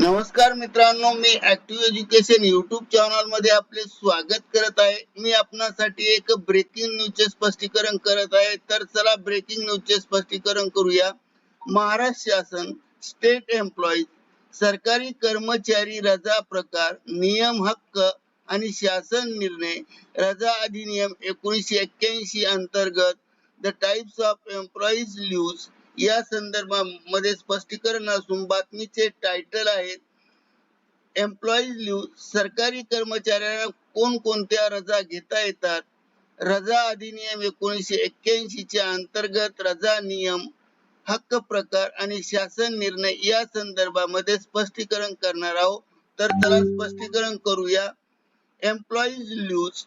नमस्कार मित्रांनो मी ऍक्टिव्ह एज्युकेशन युट्यूब चॅनलमध्ये आपले स्वागत करत आहे. मी आपणासाठी एक ब्रेकिंग न्यूजचे स्पष्टीकरण करत आहे. तर चला ब्रेकिंग न्यूजचे स्पष्टीकरण करूया. महाराष्ट्र शासन स्टेट एम्प्लॉईज सरकारी कर्मचारी रजा प्रकार नियम हक्क आणि शासन निर्णय रजा अधिनियम एकोणीसशे एक्क्याऐंशी अंतर्गत the types of employees leaves या संदर्भामध्ये स्पष्टीकरण असून बातमीचे टायटल आहेत एम्प्लॉईज लीव सरकारी कर्मचाऱ्यांना कोणकोणत्या रजा घेता येतात? रजा अधिनियम एकोणीसशे एक्क्याऐंशी च्या अंतर्गत रजा नियम हक्क प्रकार आणि शासन निर्णय या संदर्भामध्ये स्पष्टीकरण करणार आहोत. तर त्याला स्पष्टीकरण करूया. एम्प्लॉईज ल्यूज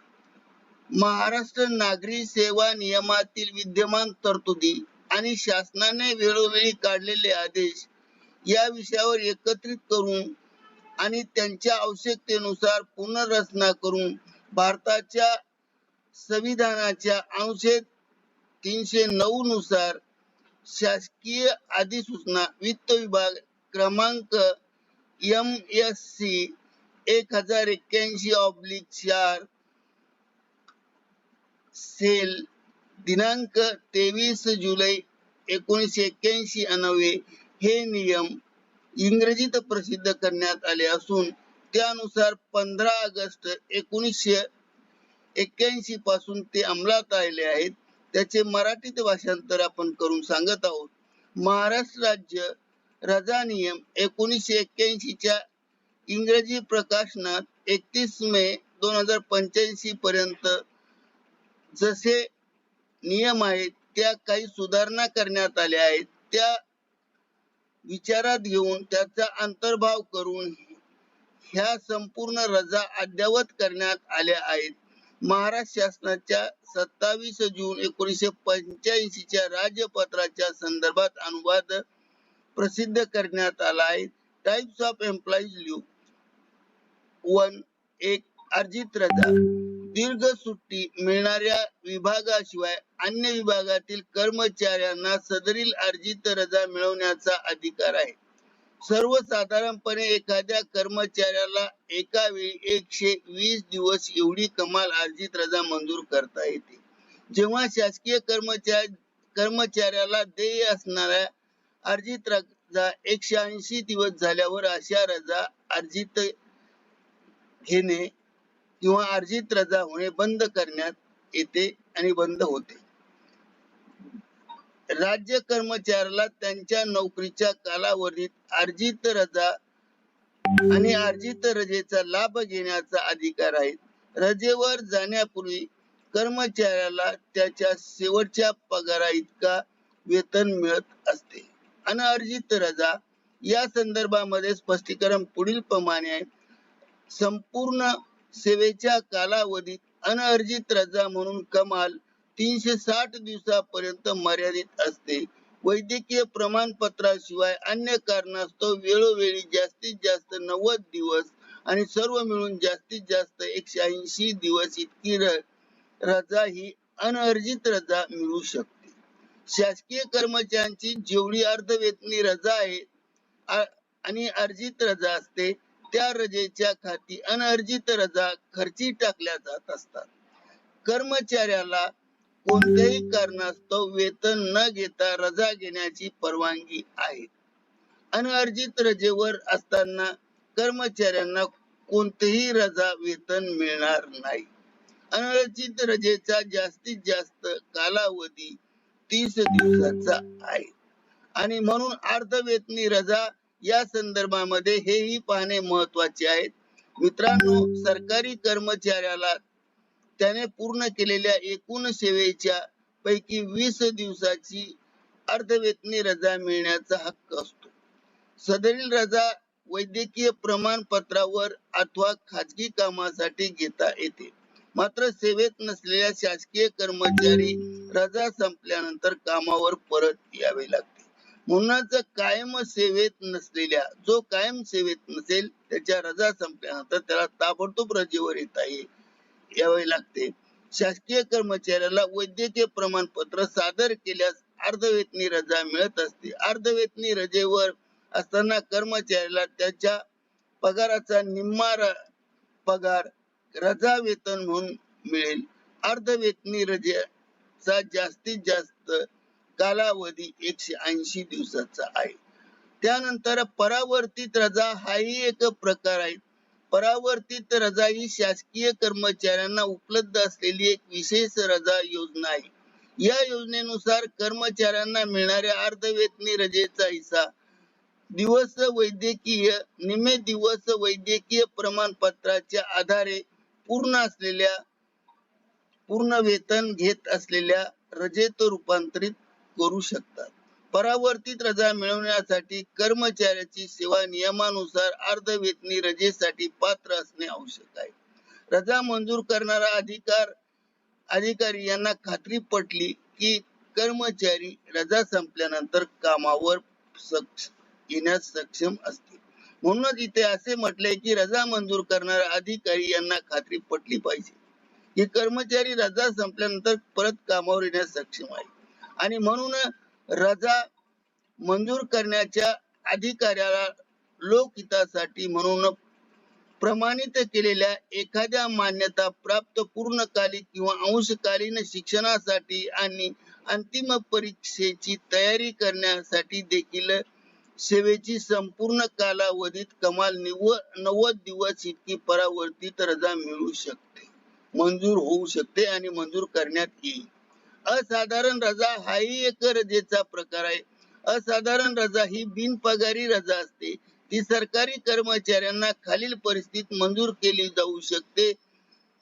महाराष्ट्र नागरी सेवा नियमातील विद्यमान तरतुदी. आणि शासनाने वेळोवेळी काढलेले आदेश या विषयावर एकत्रित करून आणि त्यांच्या आवश्यकतेनुसार पुनर्रचना करून भारताच्या संविधानाच्या अनुच्छेद तीनशे नऊ नुसार शासकीय अधिसूचना वित्त विभाग क्रमांक एम एस सी एक हजार एक्क्याऐंशी ऑब्लिक चार सेल दिनांक तेवीस जुलै एकोणीसशे एक्क्याऐंशी अनवे हे नियम इंग्रजीत प्रसिद्ध करण्यात आले असून त्यानुसार पंधरा ऑगस्ट एकोणीसशे एक्क्याऐंशी पासून ते अंमलात आले आहेत. त्याचे मराठीत भाषांतर आपण करून सांगत आहोत. महाराष्ट्र राज्य रजा नियम एकोणीसशे एक्क्याऐंशी च्या इंग्रजी प्रकाशनात एकतीस मे दोन हजार पंच्याऐंशी पर्यंत जसे नियम आहेत त्या काही सुधारणा करण्यात आल्या आहेत त्या विचारात घेऊन त्याचा अंतर्भाव करून ह्या संपूर्ण रजा अद्यावत करण्यात आल्या आहेत. महाराष्ट्र शासनाच्या सत्तावीस जून एकोणीसशे पंच्याऐंशी च्या राजपत्राच्या संदर्भात अनुवाद प्रसिद्ध करण्यात आला आहे. Types of employees leave one एक अर्जित रजा. दीर्घ सुट्टी मिळणाऱ्या विभागाशिवाय अन्य विभागातील कर्मचाऱ्यांना सदरील अर्जित रजा मिळवण्याचा अधिकार आहे. सर्वसाधारणपणे एखाद्या कर्मचाऱ्याला एका वेळी एकशे वीस दिवस एवढी कमाल अर्जित रजा मंजूर करता येते. जेव्हा शासकीय कर्मचारी कर्मचाऱ्याला देय असणाऱ्या अर्जित रजा एकशे ऐंशी दिवस झाल्यावर अशा रजा अर्जित घेणे किंवा अर्जित रजा होणे बंद करण्यात येते आणि बंद होते. राज्य कर्मचाऱ्याला त्यांच्या नोकरीच्या कालावधीत अर्जित रजा आणि अर्जित रजेचा लाभ घेण्याचा अधिकार आहे. रजेवर जाण्यापूर्वी कर्मचाऱ्याला त्याच्या शेवटच्या पगारा इतका वेतन मिळत असते. अनअर्जित रजा या संदर्भामध्ये स्पष्टीकरण पुढील प्रमाणे आहे. संपूर्ण सेवेच्या कालावधीत अनअर्जित रजा म्हणून कमाल तीनशे साठ दिवसापर्यंत मर्यादित असते. वैद्यकीय प्रमाणपत्राशिवाय अन्य कारणास्तव वेळोवेळी जास्तीत जास्त नव्वद दिवस आणि सर्व मिळून जास्तीत जास्त एकशे ऐंशी दिवस इतकी रजा ही अनअर्जित रजा मिळू शकते. शासकीय कर्मचाऱ्यांची जेवढी अर्धवेतनी रजा आहे आणि अर्जित रजा असते त्या रजेच्या खाती अनर्जित रजा खर्ची टाकल्या जात असतात. कर्मचाऱ्याला कोणत्याही कारणास्तव वेतन न घेता रजा घेण्याची परवानगी आहे. अनअर्जित रजेवर असताना कर्मचाऱ्यांना कोणतेही रजा वेतन मिळणार नाही. अनर्जित रजेचा जास्तीत जास्त कालावधी तीस दिवसाचा आहे. आणि म्हणून अर्धवेतनी रजा या संदर्भामध्ये हेही पाहणे महत्त्वाचे आहे. मित्रांनो सरकारी कर्मचाऱ्याला त्याने पूर्ण केलेल्या एकूण सेवेच्या पैकी वीस दिवसाची अर्धवेतनी रजा मिळण्याचा हक्क असतो. सदरील रजा वैद्यकीय प्रमाणपत्रावर अथवा खाजगी कामासाठी घेता येते. मात्र सेवेत नसलेल्या शासकीय कर्मचारी रजा संपल्यानंतर कामावर परत यावे लागते म्हणूनच कायम सेवेत नसलेल्या जो कायम सेवेत नसेल त्याच्या रजा संपल्यानंतर त्याला ताबडतोब रजेवर येता येईल यावे लागते. शासकीय कर्मचाऱ्याला वैद्यकीय प्रमाणपत्र सादर केल्यास अर्धवेतनी रजा मिळत असते. अर्धवेतनी रजेवर असताना कर्मचाऱ्याला त्याच्या पगाराचा निम्मा पगार रजा वेतन म्हणून मिळेल. अर्धवेतनी रजेचा जास्तीत जास्त कालावधी एकशे ऐंशी दिवसाचा आहे. त्यानंतर परावर्तित रजा हाही एक प्रकार आहे. परावर्तित रजा ही शासकीय कर्मचाऱ्यांना उपलब्ध असलेली एक विशेष रजा योजना आहे. या योजनेनुसार कर्मचाऱ्यांना मिळणाऱ्या अर्धवेतनी रजेचा हिस्सा दिवस वैद्यकीय निमे दिवस वैद्यकीय प्रमाणपत्राच्या आधारे पूर्ण असलेल्या पूर्ण वेतन घेत असलेल्या रजेत रूपांतरित करू शकतात. परावर्तित रजा मिळवण्यासाठी कर्मचाऱ्याची सेवा नियमानुसार अर्धवेतनी रजेसाठी पात्र असणे आवश्यक आहे. रजा मंजूर करणारा अधिकार अधिकारी यांना खात्री पटली की कर्मचारी रजा संपल्यानंतर कामावर येण्यास सक्षम असतील. म्हणूनच इथे असे म्हटले की रजा मंजूर करणारा अधिकारी यांना खात्री पटली पाहिजे की कर्मचारी रजा संपल्यानंतर परत कामावर येण्यास सक्षम आहे. आणि म्हणून रजा मंजूर करण्याच्या अधिकाऱ्याला लोकहितासाठी म्हणून प्रमाणित केलेल्या एखाद्या मान्यता प्राप्त पूर्णकालीन किंवा अंशकालीन शिक्षणासाठी आणि अंतिम परीक्षेची तयारी करण्यासाठी देखील सेवेची संपूर्ण कालावधीत कमाल निव्व नव्वद दिवस इतकी परावर्तित रजा मिळू शकते. मंजूर होऊ शकते आणि मंजूर करण्यात येईल. असाधारण रजा हाही एक रजेचा प्रकार आहे. असाधारण रजा ही बिनपगारी रजा असते. ती सरकारी कर्मचाऱ्यांना खालील परिस्थितीत मंजूर केली जाऊ शकते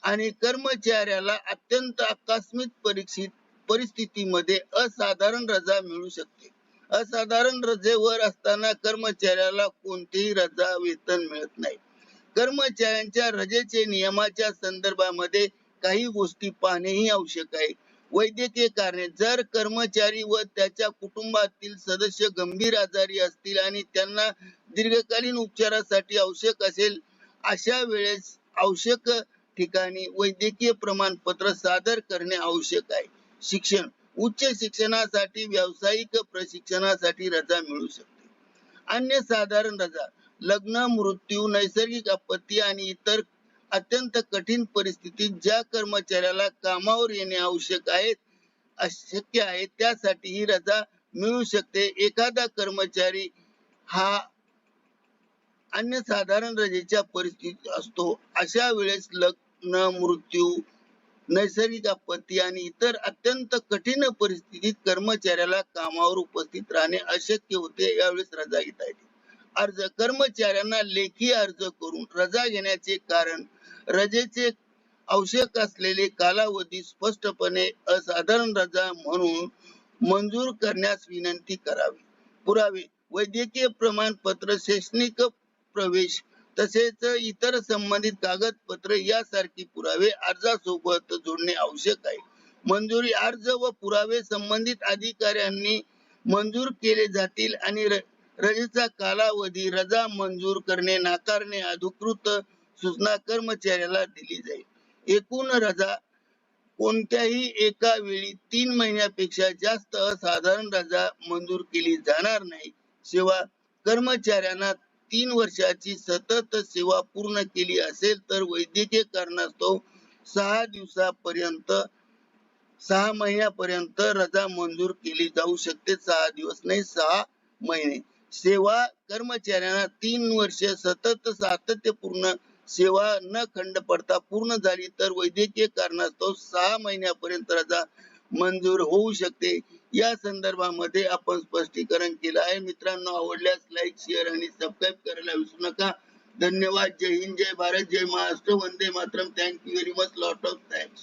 आणि कर्मचाऱ्याला अत्यंत आकस्मिक परीक्षित परिस्थितीमध्ये असाधारण रजा मिळू शकते. असाधारण रजेवर असताना कर्मचाऱ्याला कोणतीही रजा वेतन मिळत नाही. कर्मचाऱ्यांच्या रजेचे नियमाच्या संदर्भामध्ये काही गोष्टी पाहणेही आवश्यक आहे. वैद्यकीय कारणे. जर कर्मचारी व त्याच्या कुटुंबातील सदस्य गंभीर आजारी असतील आणि त्यांना दीर्घकालीन उपचारासाठी आवश्यक असेल अशा वेळेस आवश्यक ठिकाणी वैद्यकीय प्रमाणपत्र सादर करणे आवश्यक आहे. शिक्षण. उच्च शिक्षणासाठी व्यावसायिक प्रशिक्षणासाठी रजा मिळू शकते. अन्य साधारण रजा. लग्न मृत्यू नैसर्गिक आपत्ती आणि इतर अत्यंत कठीण परिस्थितीत ज्या कर्मचाऱ्याला कामावर येणे आवश्यक आहे अशक्य आहे त्यासाठी ही रजा मिळू शकते. एखादा कर्मचारी हा अन्य साधारण रजेच्या परिस्थितीत असतो. अशा वेळेस लग्न मृत्यू नैसर्गिक आपत्ती आणि इतर अत्यंत कठीण परिस्थितीत कर्मचाऱ्याला कामावर उपस्थित राहणे अशक्य होते. यावेळेस रजा घेता येते. अर्ज कर्मचाऱ्यांना लेखी अर्ज करून रजा घेण्याचे कारण रजेचे आवश्यक असलेले कालावधी स्पष्टपणे असाधारण रजा म्हणून मंजूर करण्यास विनंती करावी. पुरावे वैद्यकीय प्रमाणपत्र शैक्षणिक प्रवेश तसेच इतर संबंधित कागदपत्र यासारखी पुरावे अर्जासोबत जोडणे आवश्यक आहे. मंजुरी अर्ज व पुरावे संबंधित अधिकाऱ्यांनी मंजूर केले जातील आणि रजेचा कालावधी रजा मंजूर करणे नाकारणे अधिकृत सूचना कर्मचाऱ्याला दिली जाईल. एकूण रजा कोणत्याही एका वेळी तीन महिन्यापेक्षा जास्त असाधारण रजा मंजूर केली जाणार नाही. सेवा कर्मचाऱ्यांना तीन वर्षाची सतत सेवा पूर्ण केली असेल तर वैद्यकीय कारणास्तव सहा दिवसापर्यंत सहा महिन्यापर्यंत रजा मंजूर केली जाऊ शकते. सहा दिवस नाही सहा महिने. सेवा कर्मचाऱ्यांना तीन वर्ष सतत सातत्यपूर्ण सेवा न खंड पडता पूर्ण झाली तर वैद्यकीय कारणास्तव सहा महिन्यापर्यंत रजा मंजूर होऊ शकते. या संदर्भामध्ये आपण स्पष्टीकरण केलं आहे. मित्रांनो आवडल्यास लाईक शेअर आणि सबस्क्राईब करायला विसरू नका. धन्यवाद. जय हिंद जय भारत जय Maharashtra. Vande Mataram. Thank you very much lot of thanks